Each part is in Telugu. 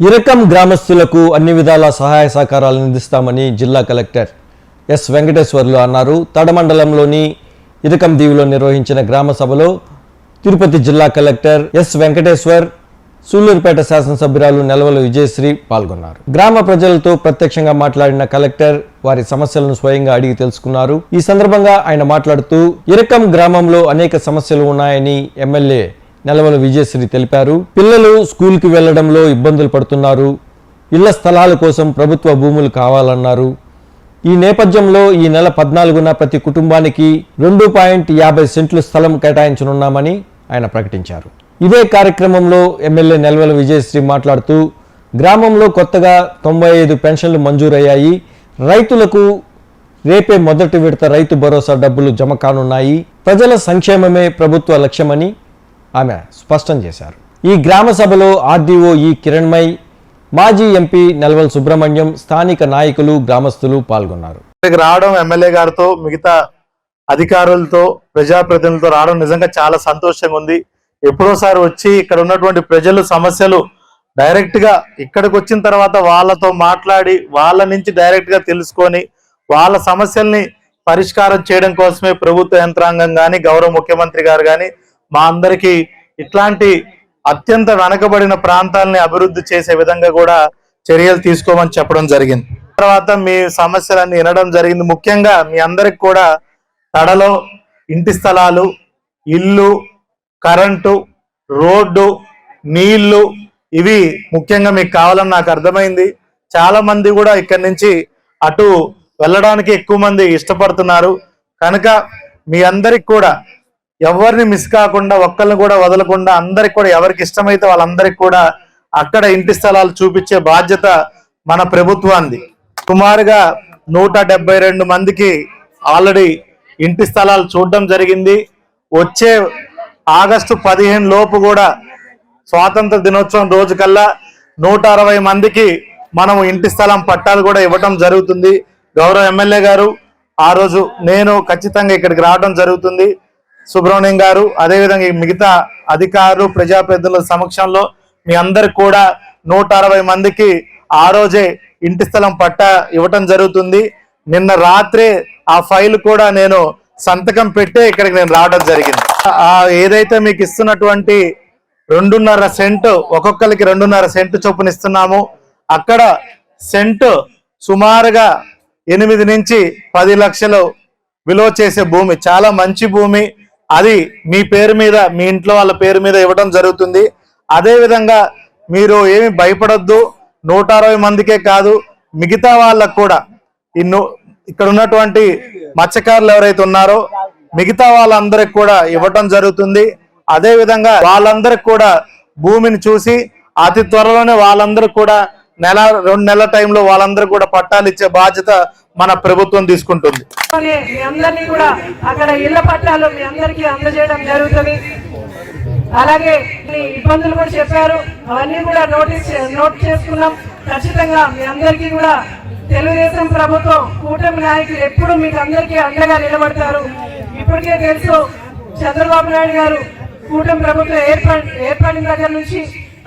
ఇరకం గ్రామస్తులకు అన్ని విధాల సహాయ సహకారాలు అందిస్తామని జిల్లా కలెక్టర్ ఎస్ వెంకటేశ్వర్లు అన్నారు. తడమండలంలోని ఇరకం దీవిలో నిర్వహించిన గ్రామ సభలో తిరుపతి జిల్లా కలెక్టర్ ఎస్ వెంకటేశ్వర్ సూళ్ళూరుపేట శాసనసభ్యురాలు నెలవల విజయశ్రీ పాల్గొన్నారు. గ్రామ ప్రజలతో ప్రత్యక్షంగా మాట్లాడిన కలెక్టర్ వారి సమస్యలను స్వయంగా అడిగి తెలుసుకున్నారు. ఈ సందర్భంగా ఆయన మాట్లాడుతూ ఇరకం గ్రామంలో అనేక సమస్యలు ఉన్నాయని ఎమ్మెల్యే నెలవల విజయశ్రీ తెలిపారు. పిల్లలు స్కూల్కి వెళ్ళడంలో ఇబ్బందులు పడుతున్నారు. ఇళ్ళ స్థలాల కోసం ప్రభుత్వ భూములు కావాలన్నారు. ఈ నేపథ్యంలో ఈ నెల పద్నాలుగున ప్రతి కుటుంబానికి రెండు పాయింట్ యాభై సెంట్లు స్థలం కేటాయించనున్నామని ఆయన ప్రకటించారు. ఇదే కార్యక్రమంలో ఎమ్మెల్యే నెలవల విజయశ్రీ మాట్లాడుతూ గ్రామంలో కొత్తగా తొంభై ఐదు పెన్షన్లు మంజూరయ్యాయి. రైతులకు రేపే మొదటి విడత రైతు భరోసా డబ్బులు జమ కానున్నాయి. ప్రజల సంక్షేమమే ప్రభుత్వ లక్ష్యమని ఆమె స్పష్టం చేశారు. ఈ గ్రామ సభలో ఆర్డీఓ ఈ కిరణ్మయ్ మాజీ ఎంపీ నల్వల్ సుబ్రహ్మణ్యం స్థానిక నాయకులు గ్రామస్తులు పాల్గొన్నారు. ఇక్కడికి రావడం ఎమ్మెల్యే గారితో మిగతా అధికారులతో ప్రజాప్రతినిధులతో రావడం నిజంగా చాలా సంతోషంగా ఉంది. ఎప్పుడోసారి వచ్చి ఇక్కడ ఉన్నటువంటి ప్రజలు సమస్యలు డైరెక్ట్గా ఇక్కడికి వచ్చిన తర్వాత వాళ్ళతో మాట్లాడి వాళ్ళ నుంచి డైరెక్ట్గా తెలుసుకొని వాళ్ళ సమస్యల్ని పరిష్కారం చేయడం కోసమే ప్రభుత్వ యంత్రాంగం కానీ గౌరవ ముఖ్యమంత్రి గారు కానీ మా అందరికీ ఇట్లాంటి అత్యంత వెనకబడిన ప్రాంతాలని అభివృద్ధి చేసే విధంగా కూడా చర్యలు తీసుకోమని చెప్పడం జరిగింది. తర్వాత మీ సమస్యలన్నీ వినడం జరిగింది. ముఖ్యంగా మీ అందరికి కూడా తడలో ఇంటి స్థలాలు ఇల్లు కరెంటు రోడ్డు నీళ్ళు ఇవి ముఖ్యంగా మీకు కావాలని నాకు అర్థమైంది. చాలా మంది కూడా ఇక్కడి నుంచి అటు వెళ్ళడానికి ఎక్కువ మంది ఇష్టపడుతున్నారు. కనుక మీ అందరికి కూడా ఎవరిని మిస్ కాకుండా ఒక్కరిని కూడా వదలకుండా అందరికి కూడా ఎవరికి ఇష్టమైతే వాళ్ళందరికి కూడా అక్కడ ఇంటి స్థలాలు చూపించే బాధ్యత మన ప్రభుత్వాన్ని సుమారుగా నూట డెబ్బై రెండు మందికి ఆల్రెడీ ఇంటి స్థలాలు చూడడం జరిగింది. వచ్చే ఆగస్టు పదిహేను లోపు కూడా స్వాతంత్ర దినోత్సవం రోజు కల్లా నూట అరవై మందికి మనము ఇంటి స్థలం పట్టాలు కూడా ఇవ్వటం జరుగుతుంది. గౌరవ ఎమ్మెల్యే గారు ఆ రోజు నేను ఖచ్చితంగా ఇక్కడికి రావడం జరుగుతుంది. సుబ్రహ్మణ్యం గారు అదేవిధంగా ఈ మిగతా అధికారులు ప్రజాప్రతినిధుల సమక్షంలో మీ అందరు కూడా నూట అరవై మందికి ఆ రోజే ఇంటి స్థలం పట్ట ఇవ్వటం జరుగుతుంది. నిన్న రాత్రే ఆ ఫైల్ కూడా నేను సంతకం పెట్టే ఇక్కడికి నేను రావడం జరిగింది. ఆ ఏదైతే మీకు ఇస్తున్నటువంటి రెండున్నర సెంట్ ఒక్కొక్కరికి రెండున్నర సెంట్ చొప్పున ఇస్తున్నాము. అక్కడ సెంట్ సుమారుగా ఎనిమిది నుంచి పది లక్షలు విలువ చేసే భూమి చాలా మంచి భూమి. అది మీ పేరు మీద మీ ఇంట్లో వాళ్ళ పేరు మీద ఇవ్వడం జరుగుతుంది. అదే విధంగా మీరు ఏమి భయపడొద్దు. నూట అరవై మందికే కాదు మిగతా వాళ్ళకు కూడా. ఇన్ను ఇక్కడ ఉన్నటువంటి మత్స్యకారులు ఎవరైతే ఉన్నారో మిగతా వాళ్ళందరికి కూడా ఇవ్వటం జరుగుతుంది. అదే విధంగా వాళ్ళందరికి కూడా భూమిని చూసి అతి త్వరలోనే వాళ్ళందరూ కూడా నెల రెండు నెలల టైంలో వాళ్ళందరూ కూడా పట్టాలు ఇచ్చే బాధ్యత మన ప్రభుత్వం తీసుకుంటుంది. అలాగే మీ అందరినీ కూడా అక్కడ ఇళ్ళ పట్టాలు మీ అందరికీ అందజేయడం జరుగుతుంది. అలాగే ఇబ్బందులు కూడా చెప్పారు. అవన్నీ కూడా నోటీస్ నోట్ చేసుకున్నాం. ఖచ్చితంగా మీ అందరికీ కూడా తెలుగుదేశం ప్రభుత్వం కూటమి నాయకులు ఎప్పుడు మీకు అందరికీ అండగా నిలబడతారు. ఇప్పటికే తెలుసు చంద్రబాబు నాయుడు గారు కూటమి ప్రభుత్వం ఏర్పడి ఏర్పడిన దగ్గర నుంచి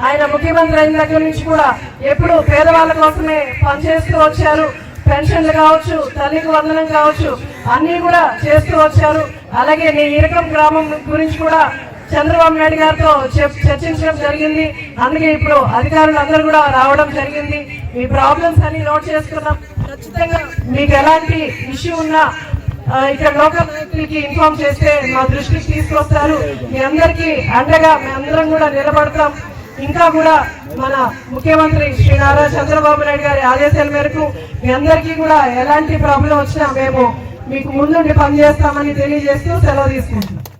ఆయన ముఖ్యమంత్రి అయిన దగ్గర నుంచి కూడా ఎప్పుడు పేదవాళ్ళ కోసమే పనిచేస్తూ వచ్చారు. పెన్షన్లు కావచ్చు తల్లికి వందనం కావచ్చు అన్నీ కూడా చేస్తూ వచ్చారు. అలాగే నీ ఇరకం గ్రామం గురించి కూడా చంద్రబాబు నాయుడు గారితో చెప్- చర్చించడం జరిగింది. అందుకే ఇప్పుడు అధికారులు అందరూ కూడా రావడం జరిగింది. మీ ప్రాబ్లమ్స్ అన్ని నోట్ చేసుకున్నాం. ఖచ్చితంగా మీకు ఎలాంటి ఇష్యూ ఉన్నా ఇక్కడ లోకల్ నాయకులకి ఇన్ఫార్మ్ చేస్తే మా దృష్టికి తీసుకొస్తారు. మీ అందరికీ అండగా మేమందరం అందరం కూడా నిలబడతాం. ఇంకా కూడా మన ముఖ్యమంత్రి శ్రీ నారా చంద్రబాబు నాయుడు గారి ఆదేశాల మేరకు మీ అందరికీ కూడా ఎలాంటి ప్రాబ్లం వచ్చినా మేము మీకు ముందుండి పనిచేస్తామని తెలియజేస్తూ సెలవు తీసుకుంటున్నాం.